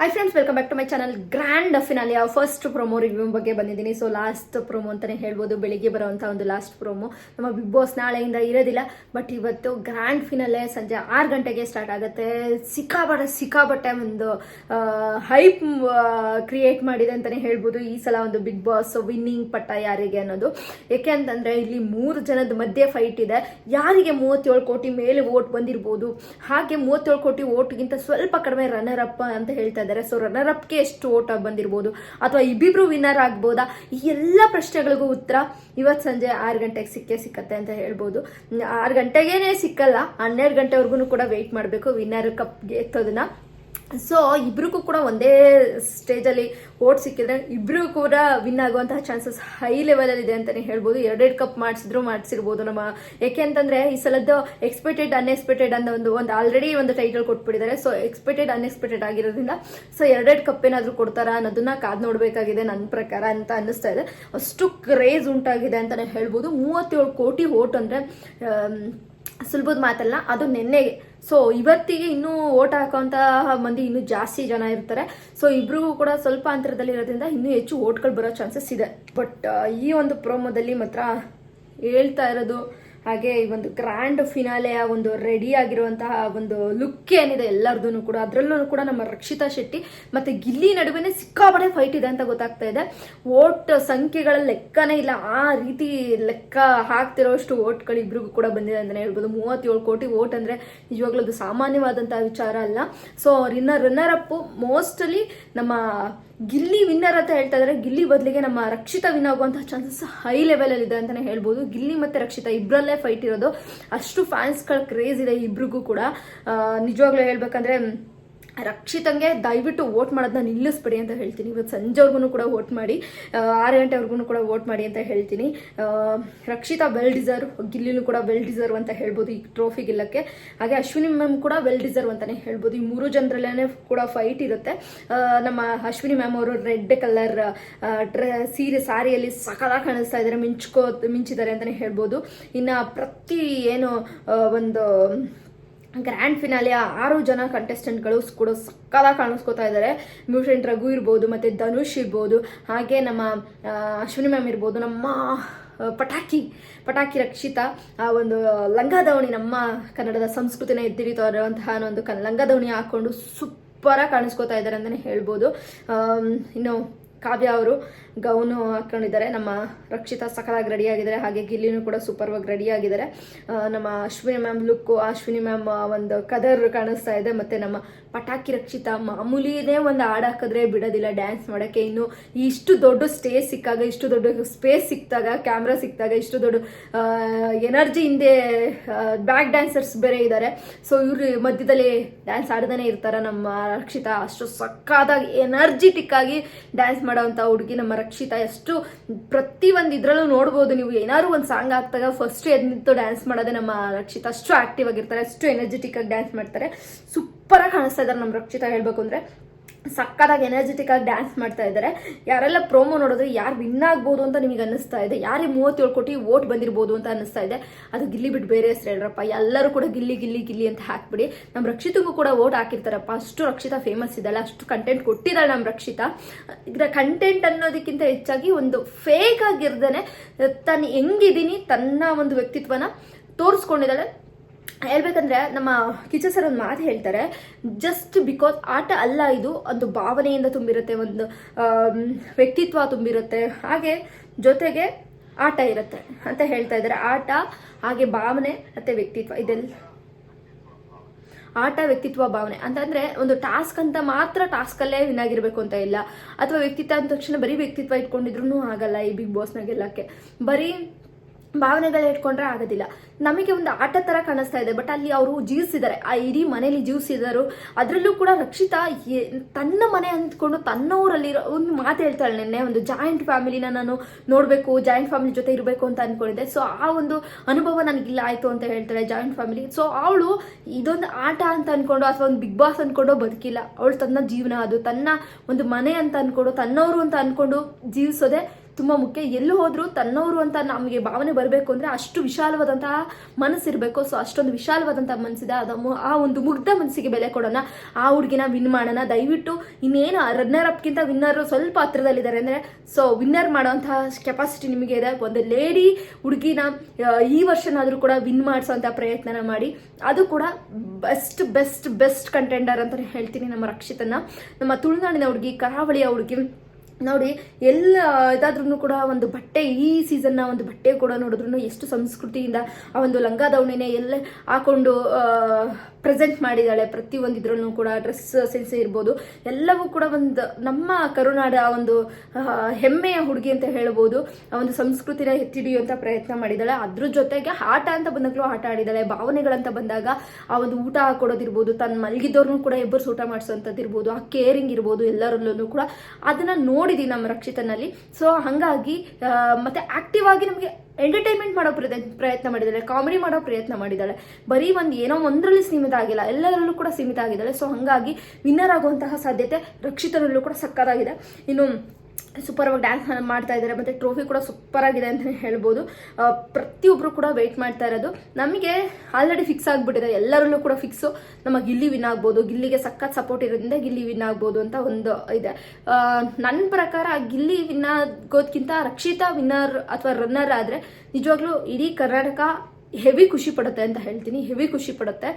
Hi friends welcome back to my channel grand finale first promo review ಬಗ್ಗೆ ಬಂದಿದ್ದೀನಿ. So last promo ಅಂತಲೇ ಹೇಳ್ಬೋದು. ಬೆಳಿಗ್ಗೆ ಬರುವಂಥ ಒಂದು ಲಾಸ್ಟ್ ಪ್ರೊಮೋ ನಮ್ಮ ಬಿಗ್ ಬಾಸ್ ನಾಳೆಯಿಂದ ಇರೋದಿಲ್ಲ ಬಟ್ ಇವತ್ತು ಗ್ರ್ಯಾಂಡ್ ಫಿನಾಲೆ ಸಂಜೆ ಆರು ಗಂಟೆಗೆ ಸ್ಟಾರ್ಟ್ ಆಗುತ್ತೆ. ಸಿಕ್ಕಾಬಟ್ಟೆ ಸಿಕ್ಕಾಬಟ್ಟೆ ಒಂದು ಹೈಪ್ ಕ್ರಿಯೇಟ್ ಮಾಡಿದೆ ಅಂತಲೇ ಹೇಳ್ಬೋದು. ಈ ಸಲ ಒಂದು ಬಿಗ್ ಬಾಸ್ ವಿನ್ನಿಂಗ್ ಪಟ್ಟ ಯಾರಿಗೆ ಅನ್ನೋದು. ಏಕೆ ಅಂತಂದರೆ, ಇಲ್ಲಿ ಮೂರು ಜನದ ಮಧ್ಯೆ ಫೈಟ್ ಇದೆ. ಯಾರಿಗೆ ಮೂವತ್ತೇಳು ಕೋಟಿ ಮೇಲೆ ಓಟ್ ಬಂದಿರ್ಬೋದು? ಹಾಗೆ ಮೂವತ್ತೇಳು ಕೋಟಿ ಓಟ್ಗಿಂತ ಸ್ವಲ್ಪ ಕಡಿಮೆ ರನ್ನರ್ ಅಪ್ ಅಂತ ಹೇಳ್ತಾ ಇದ್ದಾರೆ ಸೊ ರನ್ನರ್ ಅಪ್ಗೆ ಎಷ್ಟು ವೋಟ್ ಬಂದಿರ್ಬೋದು ಅಥವಾ ಇಬ್ಬಿಬ್ರು ವಿನ್ನರ್ ಆಗ್ಬೋದಾ? ಈ ಎಲ್ಲ ಪ್ರಶ್ನೆಗಳಿಗೂ ಉತ್ತರ ಇವತ್ತು ಸಂಜೆ ಆರು ಗಂಟೆಗೆ ಸಿಕ್ಕೇ ಸಿಕ್ಕತ್ತೆ ಅಂತ ಹೇಳ್ಬೋದು. ಆರು ಗಂಟೆಗೇನೆ ಸಿಕ್ಕಲ್ಲ, ಹನ್ನೆರಡು ಗಂಟೆವರೆಗೂ ಕೂಡ ವೆಯ್ಟ್ ಮಾಡಬೇಕು. ವಿನ್ನರ್ ಕಪ್ಗೆ ಎತ್ತೋದನ್ನ. ಸೊ ಇಬ್ರಿಗೂ ಕೂಡ ಒಂದೇ ಸ್ಟೇಜಲ್ಲಿ ಓಟ್ ಸಿಕ್ಕಿದ್ರೆ ಇಬ್ಬರೂ ಕೂಡ ವಿನ್ ಆಗುವಂತಹ ಚಾನ್ಸಸ್ ಹೈ ಲೆವೆಲಲ್ಲಿ ಇದೆ ಅಂತಲೇ ಹೇಳ್ಬೋದು. ಎರಡೆರಡು ಕಪ್ ಮಾಡಿಸಿದ್ರು ಮಾಡಿಸಿರ್ಬೋದು ನಮ್ಮ. ಯಾಕೆ ಅಂತಂದರೆ ಈ ಸಲದ್ದು ಎಕ್ಸ್ಪೆಕ್ಟೆಡ್ ಅನ್ಎಕ್ಸ್ಪೆಕ್ಟೆಡ್ ಅನ್ನೋ ಒಂದು ಒಂದು ಆಲ್ರೆಡಿ ಒಂದು ಟೈಟಲ್ ಕೊಟ್ಬಿಟ್ಟಿದ್ದಾರೆ. ಸೊ ಎಕ್ಸ್ಪೆಕ್ಟೆಡ್ ಅನ್ಎಕ್ಸ್ಪೆಕ್ಟೆಡ್ ಆಗಿರೋದ್ರಿಂದ ಸೊ ಎರಡೆರಡು ಕಪ್ ಏನಾದರೂ ಕೊಡ್ತಾರಾ ಅನ್ನೋದನ್ನ ಕಾದು ನೋಡಬೇಕಾಗಿದೆ ನನ್ನ ಪ್ರಕಾರ ಅಂತ ಅನ್ನಿಸ್ತಾ ಇದೆ. ಅಷ್ಟು ಕ್ರೇಜ್ ಉಂಟಾಗಿದೆ ಅಂತಲೇ ಹೇಳ್ಬೋದು. ಮೂವತ್ತೇಳು ಕೋಟಿ ಓಟ್ ಅಂದರೆ ಸುಲಭದ ಮಾತಲ್ಲ, ಅದು ನೆನ್ನೆಗೆ ಸೊ ಇವತ್ತಿಗೆ ಇನ್ನೂ ಓಟ್ ಹಾಕೋಂತಹ ಮಂದಿ ಇನ್ನೂ ಜಾಸ್ತಿ ಜನ ಇರ್ತಾರೆ. ಸೊ ಇಬ್ಬರಿಗೂ ಕೂಡ ಸ್ವಲ್ಪ ಅಂತರದಲ್ಲಿ ಇರೋದ್ರಿಂದ ಇನ್ನೂ ಹೆಚ್ಚು ಓಟ್ಗಳು ಬರೋ ಚಾನ್ಸಸ್ ಇದೆ. ಬಟ್ ಈ ಒಂದು ಪ್ರೋಮೋದಲ್ಲಿ ಮಾತ್ರ ಹೇಳ್ತಾ ಇರೋದು ಹಾಗೆ ಈ ಒಂದು ಗ್ರ್ಯಾಂಡ್ ಫಿನಾಲೆಯ ಒಂದು ರೆಡಿ ಆಗಿರುವಂತಹ ಒಂದು ಲುಕ್ ಏನಿದೆ ಎಲ್ಲರದೂ ಕೂಡ ಅದರಲ್ಲೂ ಕೂಡ ನಮ್ಮ ರಕ್ಷಿತಾ ಶೆಟ್ಟಿ ಮತ್ತೆ ಗಿಲ್ಲಿ ನಡುವೆನೇ ಸಿಕ್ಕಾಪಡೆ ಫೈಟ್ ಇದೆ ಅಂತ ಗೊತ್ತಾಗ್ತಾ ಇದೆ. ಓಟ್ ಸಂಖ್ಯೆಗಳ ಲೆಕ್ಕನೇ ಇಲ್ಲ. ಆ ರೀತಿ ಲೆಕ್ಕ ಹಾಕ್ತಿರೋಷ್ಟು ಓಟ್ಗಳು ಇಬ್ರಿಗೂ ಕೂಡ ಬಂದಿದೆ ಅಂತಲೇ ಹೇಳ್ಬೋದು. ಮೂವತ್ತೇಳು ಕೋಟಿ ಓಟ್ ಅಂದರೆ ನಿಜವಾಗ್ಲೂ ಅದು ಸಾಮಾನ್ಯವಾದಂತಹ ವಿಚಾರ ಅಲ್ಲ. So runner runner up mostly ನಮ್ಮ ಗಿಲ್ಲಿ ವಿನ್ನರ್ ಅಂತ ಹೇಳ್ತಾ ಇದ್ದಾರೆ ಗಿಲ್ಲಿ ಬದಲಿಗೆ ನಮ್ಮ ರಕ್ಷಿತಾ ವಿನ್ ಆಗುವಂತಹ ಚಾನ್ಸಸ್ ಹೈ ಲೆವೆಲಲ್ಲಿ ಇದೆ ಅಂತಾನೆ ಹೇಳ್ಬೋದು. ಗಿಲ್ಲಿ ಮತ್ತೆ ರಕ್ಷಿತಾ ಇಬ್ಬರಲ್ಲೇ ಫೈಟ್ ಇರೋದು. ಅಷ್ಟು ಫ್ಯಾನ್ಸ್ಗಳ ಕ್ರೇಜ್ ಇದೆ ಇಬ್ರಿಗೂ ಕೂಡ. ನಿಜವಾಗ್ಲೂ ಹೇಳ್ಬೇಕಂದ್ರೆ ರಕ್ಷಿತಂಗೆ ದಯವಿಟ್ಟು ವೋಟ್ ಮಾಡೋದನ್ನ ನಿಲ್ಲಿಸ್ಬೇಡಿ ಅಂತ ಹೇಳ್ತೀನಿ. ಇವತ್ತು ಸಂಜೆವರೆಗೂ ಕೂಡ ವೋಟ್ ಮಾಡಿ ಆರು ಗಂಟೆವರೆಗೂ ಕೂಡ ವೋಟ್ ಮಾಡಿ ಅಂತ ಹೇಳ್ತೀನಿ. ರಕ್ಷಿತಾ ವೆಲ್ ಡಿಸರ್ವ್ ಗಿಲ್ಲಿನೂ ಕೂಡ ವೆಲ್ ಡಿಸರ್ವ್ ಅಂತ ಹೇಳ್ಬೋದು ಈ ಟ್ರೋಫಿ ಗೆಲ್ಲಕ್ಕೆ. ಹಾಗೆ ಅಶ್ವಿನಿ ಮ್ಯಾಮ್ ಕೂಡ ವೆಲ್ ಡಿಸರ್ವ್ ಅಂತಲೇ ಹೇಳ್ಬೋದು. ಈ ಮೂರು ಜನರಲ್ಲೇ ಕೂಡ ಫೈಟ್ ಇರುತ್ತೆ. ನಮ್ಮ ಅಶ್ವಿನಿ ಮ್ಯಾಮ್ ಅವರು ರೆಡ್ ಕಲರ್ ಡ್ರೆ ಸೀರೆ, ಸಾರಿಯಲ್ಲಿ ಸಕಲ ಕಾಣಿಸ್ತಾ ಇದ್ದಾರೆ, ಮಿಂಚ್ಕೋ, ಮಿಂಚಿದ್ದಾರೆ ಅಂತಲೇ ಹೇಳ್ಬೋದು. ಇನ್ನು ಪ್ರತಿ ಏನು ಒಂದು ಗ್ರ್ಯಾಂಡ್ ಫಿನಾಲಿಯ ಆರು ಜನ ಕಂಟೆಸ್ಟೆಂಟ್ಗಳು ಕೂಡ ಸಕ್ಕದ ಕಾಣಿಸ್ಕೊತಾ ಇದ್ದಾರೆ ಮ್ಯೂಟೆಂಟ್ ರಘು ಇರ್ಬೋದು, ಮತ್ತು ಧನುಷ್ ಇರ್ಬೋದು, ಹಾಗೆ ನಮ್ಮ ಅಶ್ವಿನಿ ಮ್ಯಾಮ್ ಇರ್ಬೋದು, ನಮ್ಮ ಪಟಾಕಿ ಪಟಾಕಿ ರಕ್ಷಿತಾ, ಆ, ಒಂದು ಲಂಗಾದಾವಣಿ ನಮ್ಮ ಕನ್ನಡದ ಸಂಸ್ಕೃತಿನ ಎದ್ದಿರಿತಾ ಇರುವಂತಹ ಒಂದು ಲಂಗ ದಾವಣಿ ಹಾಕೊಂಡು ಸೂಪರಾಗಿ ಕಾಣಿಸ್ಕೊತಾ ಇದ್ದಾರೆ ಅಂತಲೇ ಹೇಳ್ಬೋದು. ಇನ್ನು ಕಾವ್ಯ ಅವರು ಗೌನು ಹಾಕೊಂಡಿದ್ದಾರೆ. ನಮ್ಮ ರಕ್ಷಿತಾ ಸಕಲಾಗಿ ರೆಡಿ ಆಗಿದ್ದಾರೆ ಹಾಗೆ ಗಿಲ್ಲಿನೂ ಕೂಡ ಸೂಪರ್ ಆಗಿ ರೆಡಿ ಆಗಿದ್ದಾರೆ ನಮ್ಮ Ashwini ma'am look Ashwini ma'am ಒಂದು ಕದರ್ ಕಾಣಿಸ್ತಾ ಇದೆ. ಮತ್ತೆ ನಮ್ಮ ಪಟಾಕಿ ರಕ್ಷಿತ ಮಾಮೂಲಿನೇ ಒಂದು ಹಾಡು ಹಾಕಿದ್ರೆ ಬಿಡೋದಿಲ್ಲ ಡ್ಯಾನ್ಸ್ ಮಾಡೋಕ್ಕೆ. ಇನ್ನು ಇಷ್ಟು ದೊಡ್ಡ ಸ್ಟೇಜ್ ಸಿಕ್ಕಾಗ, ಇಷ್ಟು ದೊಡ್ಡ ಸ್ಪೇಸ್ ಸಿಕ್ಕಿದಾಗ ಕ್ಯಾಮ್ರಾ ಸಿಕ್ಕಿದಾಗ, ಇಷ್ಟು ದೊಡ್ಡ ಎನರ್ಜಿ ಹಿಂದೆ ಬ್ಯಾಕ್ ಡ್ಯಾನ್ಸರ್ಸ್ ಬೇರೆ ಇದ್ದಾರೆ ಸೊ ಇವರು ಮಧ್ಯದಲ್ಲಿ ಡ್ಯಾನ್ಸ್ ಆಡ್ದೇ ಇರ್ತಾರೆ ನಮ್ಮ ರಕ್ಷಿತಾ. ಅಷ್ಟು ಸಕ್ಕಾದಾಗ ಎನರ್ಜಿಟಿಕ್ ಆಗಿ ಡ್ಯಾನ್ಸ್ ಮಾಡೋವಂಥ ಹುಡುಗಿ ನಮ್ಮ ರಕ್ಷಿತಾ. ಎಷ್ಟು ಪ್ರತಿ ಒಂದು ಇದರಲ್ಲೂ ನೋಡ್ಬೋದು ನೀವು. ಏನಾದ್ರು ಒಂದು ಸಾಂಗ್ ಹಾಕ್ದಾಗ ಫಸ್ಟ್ ಎದ್ದು ಡ್ಯಾನ್ಸ್ ಮಾಡೋದೇ ನಮ್ಮ ರಕ್ಷಿತ. ಅಷ್ಟು ಆಕ್ಟಿವ್ ಆಗಿರ್ತಾರೆ, ಅಷ್ಟು ಎನರ್ಜೆಟಿಕ್ ಆಗಿ ಡ್ಯಾನ್ಸ್ ಮಾಡ್ತಾರೆ. ಸೂಪರ್ ಆಗಿ ಕಾಣಿಸ್ತಾ ಇದ್ದಾರೆ ನಮ್ಮ ರಕ್ಷಿತಾ ಹೇಳ್ಬೇಕು ಅಂದ್ರೆ. ಸಕ್ಕತ್ತಾಗಿ ಎನರ್ಜೆಟಿಕ್ ಆಗಿ ಡ್ಯಾನ್ಸ್ ಮಾಡ್ತಾ ಇದ್ದಾರೆ ಯಾರೆಲ್ಲ ಪ್ರೋಮೋ ನೋಡಿದ್ರೆ ಯಾರು ವಿನ್ ಆಗ್ಬೋದು ಅಂತ ನಿಮಗೆ ಅನ್ನಿಸ್ತಾ ಇದೆ, ಯಾರಿಗೆ ಮೂವತ್ತೇಳು ಕೋಟಿ ವೋಟ್ ಬಂದಿರ್ಬೋದು ಅಂತ ಅನ್ನಿಸ್ತಾ ಇದೆ, ಅದು ಗಿಲ್ಲಿ ಬಿಟ್ಟು ಬೇರೆ ಹೆಸರು ಹೇಳ್ರಪ್ಪ. ಎಲ್ಲರೂ ಕೂಡ ಗಿಲ್ಲಿ ಗಿಲ್ಲಿ ಗಿಲ್ಲಿ ಅಂತ ಹಾಕ್ಬಿಡಿ. ನಮ್ಮ ರಕ್ಷಿತಗೂ ಕೂಡ ವೋಟ್ ಹಾಕಿರ್ತಾರಪ್ಪ. ಅಷ್ಟು ರಕ್ಷಿತಾ ಫೇಮಸ್ ಇದ್ದಾಳೆ, ಅಷ್ಟು ಕಂಟೆಂಟ್ ಕೊಟ್ಟಿದ್ದಾಳೆ ನಮ್ಮ ರಕ್ಷಿತಾ. ಇದರ ಕಂಟೆಂಟ್ ಅನ್ನೋದಕ್ಕಿಂತ ಹೆಚ್ಚಾಗಿ ಒಂದು ಫೇಕ್ ಆಗಿರ್ದೇನೆ, ತಾನು ಹೆಂಗಿದ್ದೀನಿ ತನ್ನ ಒಂದು ವ್ಯಕ್ತಿತ್ವನ ತೋರಿಸ್ಕೊಂಡಿದ್ದಾಳೆ. ಹೇಳ್ಬೇಕಂದ್ರೆ ನಮ್ಮ ಕಿಚ ಸರ್ ಒಂದು ಮಾತು ಹೇಳ್ತಾರೆ ಜಸ್ಟ್ ಬಿಕಾಸ್ ಆಟ ಅಲ್ಲ ಇದು ಒಂದು ಭಾವನೆಯಿಂದ ತುಂಬಿರುತ್ತೆ, ಒಂದು ವ್ಯಕ್ತಿತ್ವ ತುಂಬಿರುತ್ತೆ, ಹಾಗೆ ಜೊತೆಗೆ ಆಟ ಇರುತ್ತೆ ಅಂತ ಹೇಳ್ತಾ ಇದ್ದಾರೆ. ಆಟ, ಹಾಗೆ ಭಾವನೆ, ಮತ್ತೆ ವ್ಯಕ್ತಿತ್ವ, ಇದೆಲ್ಲ. ಆಟ, ವ್ಯಕ್ತಿತ್ವ, ಭಾವನೆ. ಅಂತಂದ್ರೆ ಒಂದು ಟಾಸ್ಕ್ ಅಂತ ಮಾತ್ರ ಟಾಸ್ಕ್ ಅಲ್ಲೇ ವಿನ್ ಆಗಿರ್ಬೇಕು ಅಂತ ಇಲ್ಲ. ಅಥವಾ ವ್ಯಕ್ತಿತ್ವ ಅಂದ ತಕ್ಷಣ ಬರೀ ವ್ಯಕ್ತಿತ್ವ ಇಟ್ಕೊಂಡಿದ್ರು ಆಗಲ್ಲ ಈ ಬಿಗ್ ಬಾಸ್ನಾಗೆಲ್ಲಕ್ಕೆ ಬರೀ ಭಾವನೆಗಳು ಇಟ್ಕೊಂಡ್ರೆ ಆಗೋದಿಲ್ಲ. ನಮಗೆ ಒಂದು ಆಟ ತರ ಕಾಣಿಸ್ತಾ ಇದೆ. ಬಟ್ ಅಲ್ಲಿ ಅವರು ಜೀವಿಸಿದ್ದಾರೆ. ಆ ಇಡೀ ಮನೇಲಿ ಜೀವಿಸಿದರು. ಅದರಲ್ಲೂ ಕೂಡ ರಕ್ಷಿತಾ ತನ್ನ ಮನೆ ಅಂದ್ಕೊಂಡು ತನ್ನ ಊರಲ್ಲಿರೋ ಒಂದು ಮಾತು ಹೇಳ್ತಾಳೆ ನಿನ್ನೆ. ಒಂದು ಜಾಯಿಂಟ್ ಫ್ಯಾಮಿಲಿನ ನಾನು ನೋಡಬೇಕು ಜಾಯಿಂಟ್ ಫ್ಯಾಮಿಲಿ ಜೊತೆ ಇರಬೇಕು ಅಂತ ಅಂದ್ಕೊಂಡಿದ್ದೆ ಸೊ ಆ ಒಂದು ಅನುಭವ ನನಗಿಲ್ಲ ಆಯಿತು ಅಂತ ಹೇಳ್ತಾಳೆ ಜಾಯಿಂಟ್ ಫ್ಯಾಮಿಲಿ ಸೊ ಅವಳು ಇದೊಂದು ಆಟ ಅಂತ ಅಂದ್ಕೊಂಡು ಅಥವಾ ಒಂದು ಬಿಗ್ ಬಾಸ್ ಅಂದ್ಕೊಂಡು ಬದುಕಿಲ್ಲ. ಅವಳು ತನ್ನ ಜೀವನ ಅದು. ತನ್ನ ಒಂದು ಮನೆ ಅಂತ ಅಂದ್ಕೊಂಡು ತನ್ನವರು ಅಂತ ಅಂದ್ಕೊಂಡು ಜೀವಿಸೋದೆ ತುಂಬ ಮುಖ್ಯ. ಎಲ್ಲಿ ಹೋದ್ರು ತನ್ನವರು ಅಂತ ನಮಗೆ ಭಾವನೆ ಬರಬೇಕು ಅಂದರೆ ಅಷ್ಟು ವಿಶಾಲವಾದಂತಹ ಮನಸ್ಸಿರಬೇಕು. ಸೊ ಅಷ್ಟೊಂದು ವಿಶಾಲವಾದಂತಹ ಮನಸ್ಸಿದೆ. ಅದು ಆ ಒಂದು ಮುಗ್ಧ ಮನಸ್ಸಿಗೆ ಬೆಲೆ ಕೊಡೋಣ. ಆ ಹುಡುಗಿನ ವಿನ್ ಮಾಡೋಣ. ದಯವಿಟ್ಟು ಇನ್ನೇನು ರನ್ನರ್ ಅಪ್ಗಿಂತ ವಿನ್ನರ್ ಸ್ವಲ್ಪ ಹತ್ರದಲ್ಲಿದ್ದಾರೆ ಅಂದರೆ ಸೊ ವಿನ್ನರ್ ಮಾಡುವಂತಹ ಕೆಪಾಸಿಟಿ ನಿಮಗೆ ಇದೆ. ಒಂದು ಲೇಡಿ ಹುಡುಗಿನ ಈ ವರ್ಷನಾದರೂ ಕೂಡ ವಿನ್ ಮಾಡಿಸೋಂಥ ಪ್ರಯತ್ನನ ಮಾಡಿ. ಅದು ಕೂಡ ಬೆಸ್ಟ್ ಬೆಸ್ಟ್ ಬೆಸ್ಟ್ ಕಂಟೆಂಡರ್ ಅಂತಲೇ ಹೇಳ್ತೀನಿ ನಮ್ಮ ರಕ್ಷಿತನ. ನಮ್ಮ ತುಳುನಾಡಿನ ಹುಡುಗಿ, ಕರಾವಳಿಯ ಹುಡುಗಿ. ನೋಡಿ, ಎಲ್ಲ ಇದಾದ್ರೂ ಕೂಡ ಒಂದು ಬಟ್ಟೆ ಈ ಸೀಸನ್ನ ಒಂದು ಬಟ್ಟೆ ಕೂಡ ನೋಡಿದ್ರು ಎಷ್ಟು ಸಂಸ್ಕೃತಿಯಿಂದ ಆ ಒಂದು ಲಂಗ ದಾವಣಿನೇ ಎಲ್ಲ ಹಾಕೊಂಡು ಪ್ರೆಸೆಂಟ್ ಮಾಡಿದ್ದಾಳೆ. ಪ್ರತಿಯೊಂದು ಇದ್ರಲ್ಲೂ ಕೂಡ ಡ್ರೆಸ್ ಸೆನ್ಸ್ ಇರ್ಬೋದು. ಎಲ್ಲವೂ ಕೂಡ ಒಂದು ನಮ್ಮ ಕರುನಾಡ ಒಂದು ಹೆಮ್ಮೆಯ ಹುಡುಗಿ ಅಂತ ಹೇಳ್ಬೋದು. ಆ ಒಂದು ಸಂಸ್ಕೃತಿನ ಎತ್ತಿಡಿಯುವಂಥ ಪ್ರಯತ್ನ ಮಾಡಿದ್ದಾಳೆ. ಅದ್ರ ಜೊತೆಗೆ ಆಟ ಅಂತ ಬಂದಾಗಲೂ ಆಟ ಆಡಿದ್ದಾಳೆ. ಭಾವನೆಗಳಂತ ಬಂದಾಗ ಆ ಒಂದು ಊಟ ಕೊಡೋದಿರ್ಬೋದು. ತನ್ನ ಮಲಗಿದವ್ರನ್ನೂ ಕೂಡ ಇಬ್ಬರು ಊಟ ಮಾಡಿಸೋಂಥದ್ದು ಇರ್ಬೋದು. ಆ ಕೇರಿಂಗ್ ಇರ್ಬೋದು ಎಲ್ಲರಲ್ಲೂ ಕೂಡ. ಅದನ್ನ ನೋಡಿದೀವಿ ನಮ್ಮ ರಕ್ಷಿತನಲ್ಲಿ. ಸೊ ಹಾಗಾಗಿ ಮತ್ತೆ ಆಕ್ಟಿವ್ ಆಗಿ ನಮಗೆ ಎಂಟರ್ಟೈನ್ಮೆಂಟ್ ಮಾಡೋ ಪ್ರಯತ್ನ ಪ್ರಯತ್ನ ಮಾಡಿದ್ದಾಳೆ ಕಾಮಿಡಿ ಮಾಡೋ ಪ್ರಯತ್ನ ಮಾಡಿದ್ದಾಳೆ. ಬರೀ ಒಂದು ಏನೋ ಒಂದರಲ್ಲಿ ಸೀಮಿತ ಆಗಿಲ್ಲ, ಎಲ್ಲರಲ್ಲೂ ಕೂಡ ಸೀಮಿತ ಆಗಿದ್ದಾಳೆ. ಸೊ ಹಾಗಾಗಿ ವಿನ್ನರ್ ಆಗುವಂತಹ ಸಾಧ್ಯತೆ ರಕ್ಷಿತರಲ್ಲೂ ಕೂಡ ಸಕ್ಕತ್ತಾಗಿದೆ. ಇನ್ನು ಸೂಪರ್ ಆಗಿ ಡ್ಯಾನ್ಸ್ ಮಾಡ್ತಾ ಇದ್ದಾರೆ. ಮತ್ತೆ ಟ್ರೋಫಿ ಕೂಡ ಸೂಪರ್ ಆಗಿದೆ ಅಂತಲೇ ಹೇಳ್ಬೋದು. ಪ್ರತಿಯೊಬ್ಬರು ಕೂಡ ವೆಯ್ಟ್ ಮಾಡ್ತಾ ಇರೋದು. ನಮಗೆ ಆಲ್ರೆಡಿ ಫಿಕ್ಸ್ ಆಗಿಬಿಟ್ಟಿದೆ. ಎಲ್ಲರಲ್ಲೂ ಕೂಡ ಫಿಕ್ಸು ನಮ್ಮ ಗಿಲ್ಲಿ ವಿನ್ ಆಗ್ಬೋದು. ಗಿಲ್ಲಿಗೆ ಸಖತ್ ಸಪೋರ್ಟ್ ಇರೋದ್ರಿಂದ ಗಿಲ್ಲಿ ವಿನ್ ಆಗ್ಬೋದು ಅಂತ ಒಂದು ಇದೆ. ನನ್ನ ಪ್ರಕಾರ ಗಿಲ್ಲಿ ವಿನ್ ಆಗೋದ್ಕಿಂತ ರಕ್ಷಿತಾ ವಿನ್ನರ್ ಅಥವಾ ರನ್ನರ್ ಆದರೆ ನಿಜವಾಗ್ಲೂ ಇಡೀ ಕರ್ನಾಟಕ ಹೆವಿ ಖುಷಿ ಪಡುತ್ತೆ ಅಂತ ಹೇಳ್ತೀನಿ, ಹೆವಿ ಖುಷಿ ಪಡುತ್ತೆ.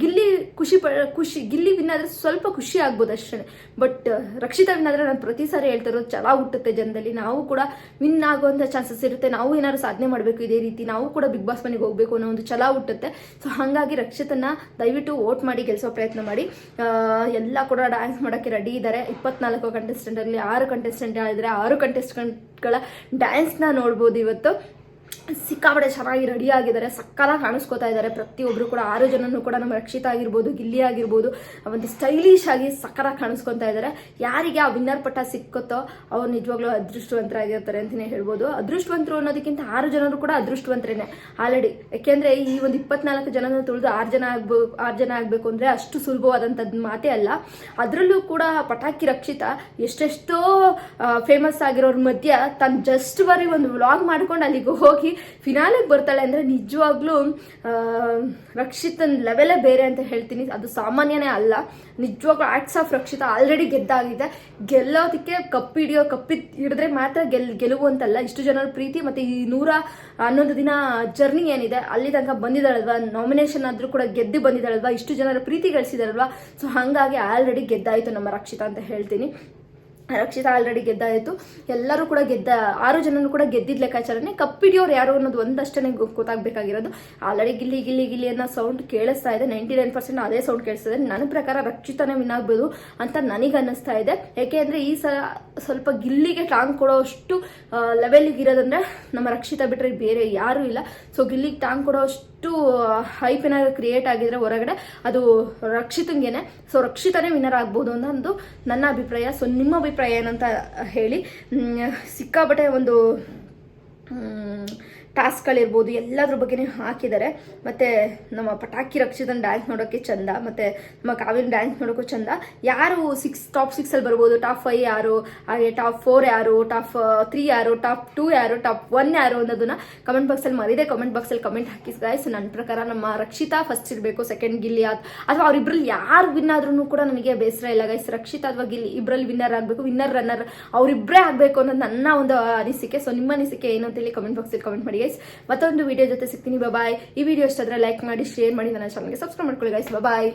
ಗಿಲ್ಲಿ ಖುಷಿ ಪ, ಖುಷಿ, ಗಿಲ್ಲಿ ವಿನ್ ಆದರೆ ಸ್ವಲ್ಪ ಖುಷಿ ಆಗ್ಬೋದು ಅಷ್ಟೇ ಬಟ್ ರಕ್ಷಿತಾ ವಿನ್ ಆದರೆ ನಾನು ಪ್ರತಿ ಸಾರಿ ಹೇಳ್ತಾ ಇರೋದು, ಛಲ ಹುಟ್ಟುತ್ತೆ ಜನದಲ್ಲಿ. ನಾವು ಕೂಡ ವಿನ್ ಆಗುವಂಥ ಚಾನ್ಸಸ್ ಇರುತ್ತೆ. ನಾವು ಏನಾದ್ರು ಸಾಧನೆ ಮಾಡಬೇಕು ಇದೇ ರೀತಿ. ನಾವು ಕೂಡ ಬಿಗ್ ಬಾಸ್ ಮನೆಗೆ ಹೋಗಬೇಕು ಅನ್ನೋ ಒಂದು ಛಲ ಹುಟ್ಟುತ್ತೆ. ಸೊ ಹಾಗಾಗಿ ರಕ್ಷಿತನ ದಯವಿಟ್ಟು ವೋಟ್ ಮಾಡಿ, ಗೆಲ್ಸೋ ಪ್ರಯತ್ನ ಮಾಡಿ. ಎಲ್ಲ ಕೂಡ ಡ್ಯಾನ್ಸ್ ಮಾಡೋಕ್ಕೆ ರೆಡಿ ಇದ್ದಾರೆ ಇಪ್ಪತ್ನಾಲ್ಕು ಕಂಟೆಸ್ಟೆಂಟಲ್ಲಿ ಆರು ಕಂಟೆಸ್ಟೆಂಟ್ ಇದ್ದಾರೆ ಆರು ಕಂಟೆಸ್ಟೆಂಟ್ಗಳ ಡ್ಯಾನ್ಸ್ನ ನೋಡ್ಬೋದು ಇವತ್ತು. ಸಿಕ್ಕಾಪಟ್ಟೆ ಚೆನ್ನಾಗಿ ರೆಡಿ ಆಗಿದ್ದಾರೆ, ಸಕ್ಕತ್ತಾಗಿ ಕಾಣಿಸ್ಕೋತಾ ಇದ್ದಾರೆ. ಪ್ರತಿಯೊಬ್ಬರು ಕೂಡ, ಆರು ಜನನೂ ಕೂಡ ನಮ್ಮ ರಕ್ಷಿತ ಆಗಿರ್ಬೋದು, ಗಿಲ್ಲಿ ಆಗಿರ್ಬೋದು, ಒಂದು ಸ್ಟೈಲಿಶ್ ಆಗಿ ಸಕ್ಕತ್ತಾಗಿ ಕಾಣಿಸ್ಕೊತಾ ಇದ್ದಾರೆ. ಯಾರಿಗೆ ಆ ವಿನ್ನರ್ ಪಟ್ಟ ಸಿಕ್ಕುತ್ತೋ, ಅವ್ರು ನಿಜವಾಗ್ಲೂ ಅದೃಷ್ಟವಂತರಾಗಿರ್ತಾರೆ ಅಂತಲೇ ಹೇಳ್ಬೋದು. ಅದೃಷ್ಟವಂತರು ಅನ್ನೋದಕ್ಕಿಂತ ಆರು ಜನರು ಕೂಡ ಅದೃಷ್ಟವಂತರೇನೆ. ಆಲ್ರೆಡಿ ಯಾಕೆಂದ್ರೆ ಈ ಒಂದು ಇಪ್ಪತ್ನಾಲ್ಕು ಜನನ ತುಳಿದು ಆರು ಜನ ಆಗ್ಬೇಕು ಆರು ಜನ ಆಗಬೇಕು ಅಂದರೆ ಅಷ್ಟು ಸುಲಭವಾದಂಥದ್ದು ಮಾತೇ ಅಲ್ಲ. ಅದರಲ್ಲೂ ಕೂಡ ಪಟಾಕಿ ರಕ್ಷಿತ ಎಷ್ಟೆಷ್ಟೋ ಫೇಮಸ್ ಆಗಿರೋರ ಮಧ್ಯ ತನ್ನ ಜಸ್ಟ್ ಬರೀ ಒಂದು ವ್ಲಾಗ್ ಮಾಡ್ಕೊಂಡು ಅಲ್ಲಿಗೆ ಹೋಗಿ ಫಿನಾಲೆಗೆ ಬರ್ತಾಳೆ ಅಂದರೆ ನಿಜವಾಗ್ಲೂ ರಕ್ಷಿತನ್ ಲೆವೆಲೇ ಬೇರೆ ಅಂತ ಹೇಳ್ತೀನಿ. ಅದು ಸಾಮಾನ್ಯನೇ ಅಲ್ಲ. ನಿಜವಾಗ್ಲೂ ಆಟ್ಸ್ ಆಫ್ ರಕ್ಷಿತ ಆಲ್ರೆಡಿ ಗೆದ್ದಾಗಿದೆ. ಗೆಲ್ಲೋದಕ್ಕೆ ಕಪ್ ಹಿಡಿಯೋ ಕಪ್ಪಿ ಹಿಡಿದ್ರೆ ಮಾತ್ರ ಗೆಲ್ ಗೆಲುವು ಅಂತಲ್ಲ ಇಷ್ಟು ಜನರ ಪ್ರೀತಿ ಮತ್ತೆ ಈ ನೂರ ಹನ್ನೊಂದು ದಿನ ಜರ್ನಿ ಏನಿದೆ, ಅಲ್ಲಿ ತನಕ ಬಂದಿದ್ದಾಳಲ್ವಾ? ನಾಮಿನೇಷನ್ ಆದ್ರೂ ಕೂಡ ಗೆದ್ದು ಬಂದಿದ್ದಾಳಲ್ವಾ? ಇಷ್ಟು ಜನರ ಪ್ರೀತಿ ಗಳಿಸಿದಾರಲ್ವಾ ಸೊ ಹಾಗಾಗಿ ಆಲ್ರೆಡಿ ಗೆದ್ದಾಯಿತು ನಮ್ಮ ರಕ್ಷಿತ ಅಂತ ಹೇಳ್ತೀನಿ. ರಕ್ಷಿತಾ ಆಲ್ರೆಡಿ ಗೆದ್ದಾಯಿತು ಎಲ್ಲರೂ ಕೂಡ ಗೆದ್ದ, ಆರು ಜನನು ಕೂಡ ಗೆದ್ದಿದ್ದ ಲೆಕ್ಕಾಚಾರನೇ. ಕಪ್ಪಿಡಿಯೋರು ಯಾರು ಅನ್ನೋದು ಒಂದಷ್ಟೇ ಗೊತ್ತಾಗಬೇಕಾಗಿರೋದು. ಆಲ್ರೆಡಿ ಗಿಲ್ಲಿ ಗಿಲ್ಲಿ ಗಿಲ್ಲಿ ಅನ್ನೋ ಸೌಂಡ್ ಕೇಳಿಸ್ತಾ ಇದೆ. ನೈಂಟಿ ನೈನ್ ಪರ್ಸೆಂಟ್ ಅದೇ ಸೌಂಡ್ ಕೇಳಿಸ್ತಾ ಇದೆ. ನನ್ನ ಪ್ರಕಾರ ರಕ್ಷಿತನೇ ವಿನ್ ಆಗ್ಬೋದು ಅಂತ ನನಗೆ ಅನ್ನಿಸ್ತಾ ಇದೆ. ಯಾಕೆಂದ್ರೆ ಈ ಸಲ ಸ್ವಲ್ಪ ಗಿಲ್ಲಿಗೆ ಟಾಂಗ್ ಕೊಡೋಷ್ಟು ಲೆವೆಲಿಗೆ ಇರೋದಂದ್ರೆ ನಮ್ಮ ರಕ್ಷಿತಾ ಬಿಟ್ಟರೆ ಬೇರೆ ಯಾರೂ ಇಲ್ಲ. ಸೊ ಗಿಲ್ಲಿಗೆ ಟಾಂಗ್ ಕೊಡೋ ಅಷ್ಟು ಹೈಪ್ ಏನಾದ್ರು ಕ್ರಿಯೇಟ್ ಆಗಿದ್ರೆ ಹೊರಗಡೆ ಅದು ರಕ್ಷಿತಂಗೆನೆ. ಸೊ ರಕ್ಷಿತನೇ ವಿನ್ನರ್ ಆಗ್ಬೋದು ಅನ್ನೋದು ನನ್ನ ಅಭಿಪ್ರಾಯ. ಸೊ ನಿಮ್ಮ ಅಭಿಪ್ರಾಯ ಏನಂತ ಹೇಳಿ ಸಿಕ್ಕಾಬಟ್ಟೆ ಒಂದು ಟಾಸ್ಕ್ಗಳಿರ್ಬೋದು ಎಲ್ಲದ್ರ ಬಗ್ಗೆನೇ ಹಾಕಿದ್ದಾರೆ. ಮತ್ತು ನಮ್ಮ ಪಟಾಕಿ ರಕ್ಷಿತನ ಡ್ಯಾನ್ಸ್ ನೋಡೋಕ್ಕೆ ಚಂದ, ಮತ್ತು ನಮ್ಮ ಕಾವಿನ ಡ್ಯಾನ್ಸ್ ನೋಡೋಕ್ಕೂ ಚಂದ. ಯಾರು ಸಿಕ್ಸ್, ಟಾಪ್ ಸಿಕ್ಸಲ್ಲಿ ಬರ್ಬೋದು, ಟಾಪ್ ಫೈವ್ ಯಾರು, ಹಾಗೆ ಟಾಪ್ ಫೋರ್ ಯಾರು, ಟಾಪ್ ತ್ರೀ ಯಾರು, ಟಾಪ್ ಟೂ ಯಾರು, ಟಾಪ್ ಒನ್ ಯಾರು ಅನ್ನೋದನ್ನ ಕಮೆಂಟ್ ಬಾಕ್ಸಲ್ಲಿ ಮರಿದೆ. ಕಮೆಂಟ್ ಬಾಕ್ಸಲ್ಲಿ ಕಮೆಂಟ್ ಹಾಕಿ ಗಾಯ್ಸ್ ನನ್ನ ಪ್ರಕಾರ ನಮ್ಮ ರಕ್ಷಿತಾ ಫಸ್ಟ್ ಇರಬೇಕು ಸೆಕೆಂಡ್ ಗಿಲ್ಲಿ ಅಥವಾ ಅವರಿಬ್ಬರಲ್ಲಿ ಯಾರು ವಿನ್ ಆದ್ರೂ ಕೂಡ ನನಗೆ ಬೇಸರ ಇಲ್ಲ ಗಾಯ್ಸ್ ರಕ್ಷಿತಾ ಅಥವಾ ಗಿಲ್ಲಿ ಇಬ್ಬರಲ್ಲಿ ವಿನ್ನರ್ ಆಗಬೇಕು ವಿನ್ನರ್ ರನ್ನರ್ ಅವರಿಬ್ಬರೇ ಆಗಬೇಕು ಅನ್ನೋದು ನನ್ನ ಒಂದು ಅನಿಸಿಕೆ. ಸೊ ನಿಮ್ಮ ಅನಿಸಿಕೆ ಏನು ಅಂತೇಳಿ ಕಮೆಂಟ್ ಬಾಕ್ಸಲ್ಲಿ ಕಮೆಂಟ್ ಮಾಡಿ ಗೈಸ್ ಮತ್ತೊಂದು ವಿಡಿಯೋ ಜೊತೆ ಸಿಗ್ತೀನಿ. ಬಾಯ್ ಈ ವಿಡಿಯೋ ಇಷ್ಟ ಆದರೆ ಲೈಕ್ ಮಾಡಿ ಶೇರ್ ಮಾಡಿ, ನನ್ನ ಚಾನಲ್ಗೆ ಸಬ್ಸ್ಕ್ರೈಬ್ ಮಾಡ್ಕೊಳ್ಳಿ ಗೈಸ್ ಬಾಯ್